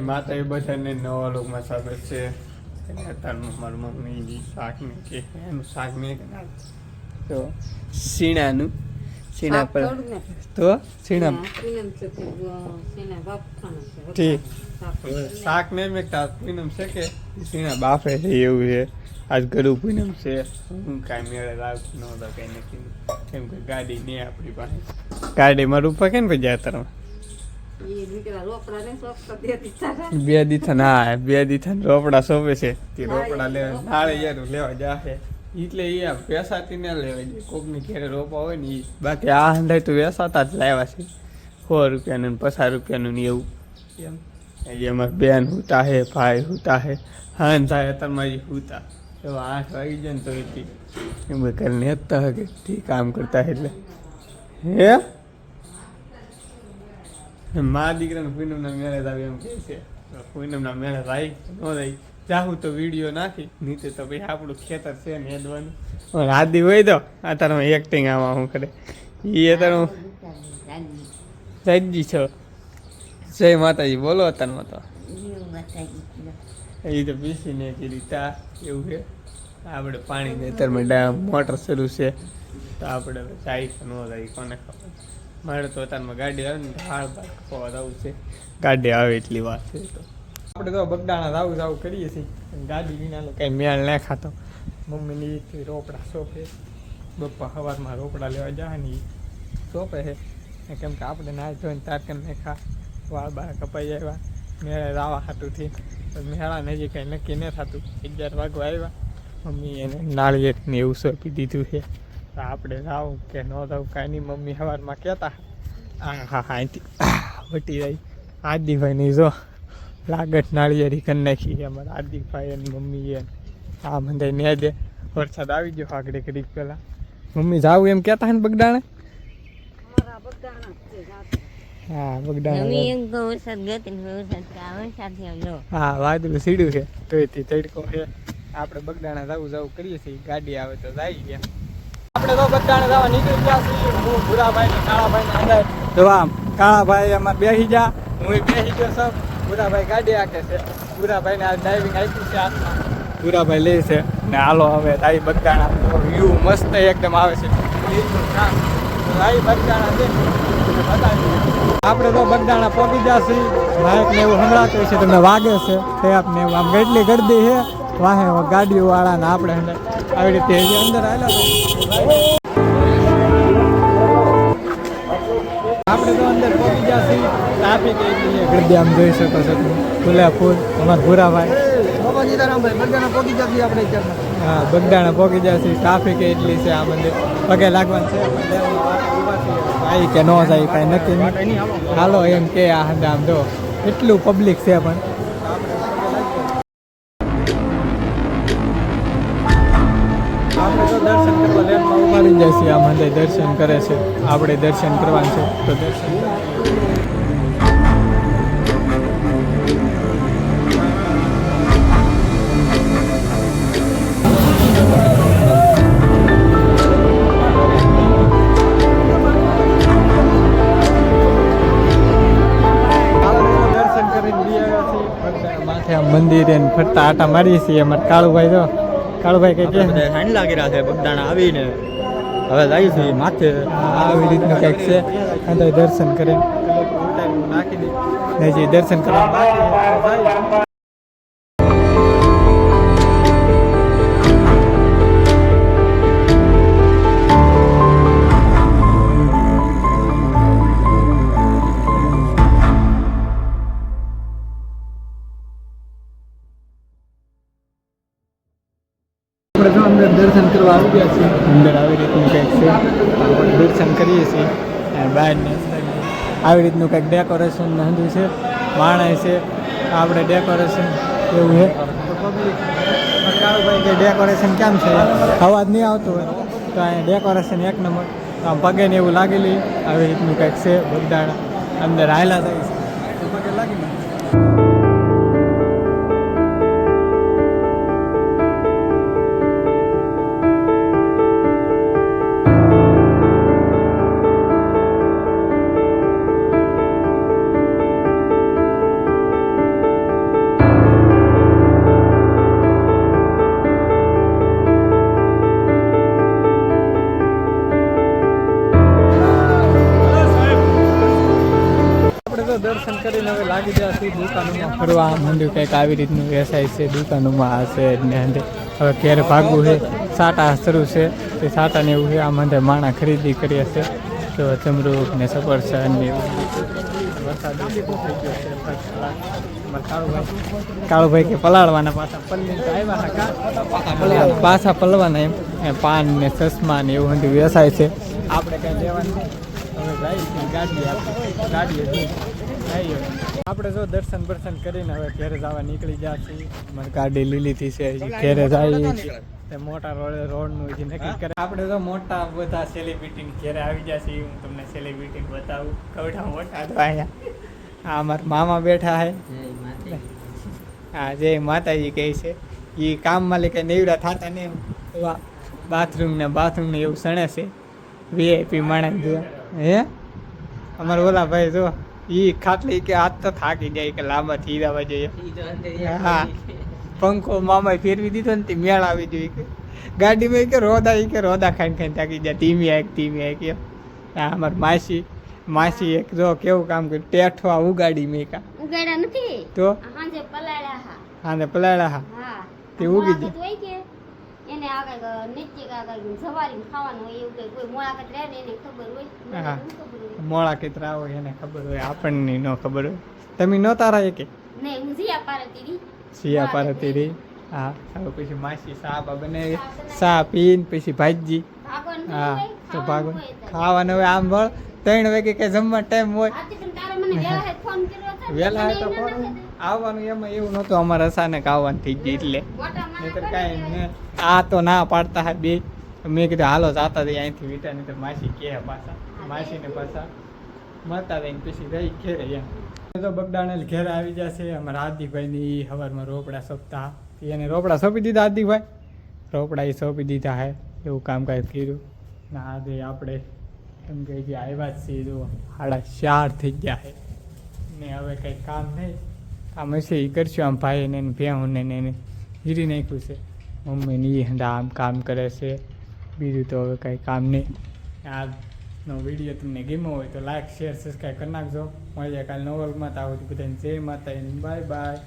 માતા એ બધાને નવા લોકમાં સ્વાગત છે. અને અત્યારનું મારું મમ્મી શાક છે એનું શાક મેં બનાવ્યું. તો શીણાનું. શીણા પર તો સીણા ઠીક. શાક ને મેં તા પૂનમ છે કે શીણા બાફે છે એવું છે. આજ ગરુ પૂનમ છે. હું કાંઈ મેળે લાવતું નહોતો કંઈ નથી કેમ કે ગાડી નહીં આપણી પાસે. ગાડીમાં રૂપા કેમ પછી જાતરમાં બે દીથા ના બે દીથા રોપડા સોંપે છે. તે રોપડા લેવા નાળે યાર લેવા જાશે એટલે એ વેસાતી ના લેવા જાય કોકની ઘેરે રોપા હોય ને એ બાકી આ હંધાય તો વેસાતા જ લાવ્યા છે. સો રૂપિયાનું ને પચાસ રૂપિયાનું ને એવું. એમ. એ અમારે બેન હુતા હે ભાઈ હુતા હે. હાન થાય અત્યારમાં હુતા. એવા આઠ વાગી જાય ને તો એમ કરીને હે કે કામ કરતા એટલે. હે? મા દીકરાને પૂનમના મેરેજ આવે એમ કહે છે. પૂનમના મેરેજ આવી ન રહી. જાહું તો વીડિયો નાખી. નીચે તો ભાઈ આપણું ખેતર છે ને હેડવાનું. રાદી હોય તો આ તારો એક્ટિંગ આમાં હું કરે. એ તારું સજ્જી છો જય માતાજી, બોલો અત્યારમાં તો. એ તો પીસીને કીધી, તા, એવું છે. આપણે પાણી ખેતરમાં ડા, મોટર શરૂ છે. તો આપણે ચાઈ કે ન જાય, કોને ખબર. મારે તો અત્યારમાં ગાડી આવે ને હાળ બાર કપાવા જવું છે. ગાડી આવે એટલી વાત છે તો. આપણે તો બગડાણા રાવ જાવું કરીએ છીએ. ગાડી વિના કાંઈ મેળ ના ખાતો. મમ્મીની ઈ રોપડા સોંપે. બપ્પા સવારમાં રોપડા લેવા જાય ને સોંપે છે. ને કેમ કે આપણે ના જોઈને તાર ને ખા. વાળ બાળ કપાઈ આવ્યા. મેળે રાવા ખાતું થી મેળાને નજીક કંઈ નક્કી ન થતું. અગિયાર વાગવા આવ્યા. મમ્મી એને નાળિયેર ને એવું સોંપી દીધું છે. તો આપણે જાવું કે ન જાઉં કાંઈ નહીં મમ્મી સવારમાં કહેતા આ હા હા અહીંથી વટી જાય. આદિભાઈની જો લાગત નાળિયેરી કરી નાખી અમારા આદિભાઈ અને મમ્મી એ. આ મને ને દે. વરસાદ આવી ગયો આગળ ઘડીક પહેલાં. મમ્મી જાવું એમ કહેતા હે ને બગડાણે? હા બગડાણા હા વાદળું સીડ્યું છે. તો એથી તડકો છે. આપણે બગડાણા જવું જવું કરીએ છીએ. ગાડી આવે તો જાય ગયા. આપણે તો બગડાણા જવા નીકળી ગયા છીએ. હું ભૂરાભાઈ ને કાળાભાઈ ને અંદર. જો આમ, કાળાભાઈ અમારે બેસી જા. હું બેસી ગયો સર ભૂરાભાઈ ગાડી આકે છે. ભૂરાભાઈ આ ડ્રાઇવિંગ આપી છે હાથમાં. ભૂરાભાઈ લે છે. ને હાલો હવે તાઈ બગડાણા વ્યૂ મસ્ત એકદમ આવે છે. તો તાઈ બગડાણા છે. આપણે તો બગદાણા પહોંચી જશે માઇક ને એવું સંભળાતું છે, તમને વાગે છે. ટેપ આપને એવું આમ કેટલી ગરદી છે. વાહે ગાડીઓ વાળા ને આપણે આવી રીતે અંદર આવેલા આપણે તો અંદર પહોંચી જશે ટ્રાફિક એટલી ગરદી આમ જોઈ શકો છો ફૂલે ફૂલ. અમારા ભૂરાભાઈ. હા બગદાણા પહોંચી જશે ટ્રાફિક એટલી છે આ મંદિર. પગે લાગવાનું છે. આવી કે ન જાય કાંઈ નથી હાલો એમ કે આ આમ જો. એટલું પબ્લિક છે પણ. છે આ મંદિર દર્શન કરે છે, આપણે દર્શન કરવાનું છે, તો દર્શન માથે મંદિરે ફરતા આટા મારીએ છીએ, અમારે કાળુભાઈ તો કાળુભાઈ કઈ કે લાગી રહ્યા છે બગદાણા આવીને. હવે જાય છે માથે. આવી રીતનું કંઈક છે. અંદર દર્શન કરે. દર્શન કરવા દર્શન કરીએ છીએ. અને અંદર આવી રીતનું કંઈક ડેકોરેશન નોંધ્યું છે. માણસ છે. આપણે ડેકોરેશન એવું છે. પબ્લિક ડેકોરેશન કેમ છે? અવાજ નહીં આવતો હોય. તો અહીંયા ડેકોરેશન એક નંબર. આમ પગે ને એવું લાગેલી. આવી રીતનું કંઈક છે. બગદાણા અંદર હાયલા થાય છે. પગે લાગી ને કરીને હવે લાગી ગયા છે દુકાનોમાં. ફરવા માંડ્યું કંઈક આવી રીતનું વ્યવસાય છે દુકાનોમાં આ છે ને અંદે હવે ક્યારે ભાગવું છે? સાટા શરૂ છે તે સાટાને એવું છે આમ મંદિર માણા ખરીદી કરીએ છે. તો ચમરૂક ને સફરજન ને. કાળુભાઈ કે પલાળવાના પાછા પલ્લી પાછા પલવાના એમ. પાન ને ચશ્મા ને એવું બધું વ્યવસાય છે. આપણે કઈ લેવાનું હવે ગાડી ગાડી જઈએ. જઈએ. આપણે જો દર્શન બર્શન કરીને હવે ઘેરે જવા નીકળી ગયા છીએ. અમારી ગાડી લીલીથી છે ઘેરે જાય તે મોટા રોડ રોડનું જે નક્કી કરે. આપણે તો મોટા બધા સેલિબ્રિટી ઘેરે આવી ગયા છીએ હું તમને સેલિબ્રિટી બતાવું. કવડા મોટા તો અહીંયા. આ અમારા મામા બેઠા છે. હા જય માતાજી કહે છે. એ કામ માલિક નેવડા થતા ને એવા બાથરૂમ ને બાથરૂમ ને એવું સણે છે. વીઆઈપી માણસ જો. હે? અમારા ઓલા ભાઈ જો. એ ખાટલી કે હાથ તો થાકી જાય કે લાંબા થઈ જવા જોઈએ. હા. પંખો મામા ફેરવી દીધો ને તે મેળ આવી જોઈએ કે. ગાડીમાં કે રોદા એ કે રોદા ખાઈને ખાઈને થાકી જાય ધીમી આંખ ધીમી આંખ એમ. અમારી માસી માસી એક જો કેવું કામ કર્યું ટેઠવા ઉગાડી મેં કા ઉગાડ્યા નથી? તો? હાંજે પલાળ્યા હા. આને પલાળ્યા હા. હા. તે ઉગી મોળાકત હોય આ એને આગળ નિત્ય આગળ સવારી ખાવાનું હોય એવું કઈ કોઈ મોળાકત રહે ને એને ખબર હોય. હા. ન મોળા કેતરા હોય એને ખબર હોય આપણને ન ખબર હોય. તમે નહોતા રહ્યા એકે? નહીં હું જીયા પારતી રી સિયા પારતી હા હવે પછી માસી સા બા બનાવી સા પીન પછી ભાજી. હા તો ખાવાનું ભાગો ખાવાનું હવે આમ વળ ત્રણ વાગે કે જમવા ટાઈમ હોય. વેલા ને, તો ફોન. આવવાનું એમાં એવું નહોતું અમારે અચાનક આવવાનું થઈ ગયું એટલે. નહીતર કાંઈ. આ તો ના પાડતા હા બે. મેં કીધું હાલો જાતા થઈ અહીંથી વીટા નહીં તો માસી કહે પાછા. માસીને પાછા મરતા દઈને પછી રહી ઘેરે એમ. તો બગડાણેલ ઘેરે આવી જશે. અમારા હાર્દિકભાઈની હવારમાં રોપડા સોંપતા. એને રોપડા સોંપી દીધા હાર્દિકભાઈ. રોપડા એ સોંપી દીધા હે. એવું કામકાજ કર્યું. ના આજે આપણે એમ કે જે આવ્યા જ છીએ સાડા ચાર થઈ ગયા છે ને હવે કંઈ કામ નહીં. કામ હશે એ કરશું, આમ ભાઈ ને એને, ભેહું ને એને હીરી નાખ્યું છે. મમ્મીને એ હંડા આમ કામ કરે છે. બીજું તો હવે કાંઈ કામ નહીં. આજનો વીડિયો તમને ગમ્યો હોય તો લાઈક શેર સબસ્ક્રાઈબ કરી નાખજો. મળીએ કાલે નવલમાં તો આવું બધાને. જય માતા બાય બાય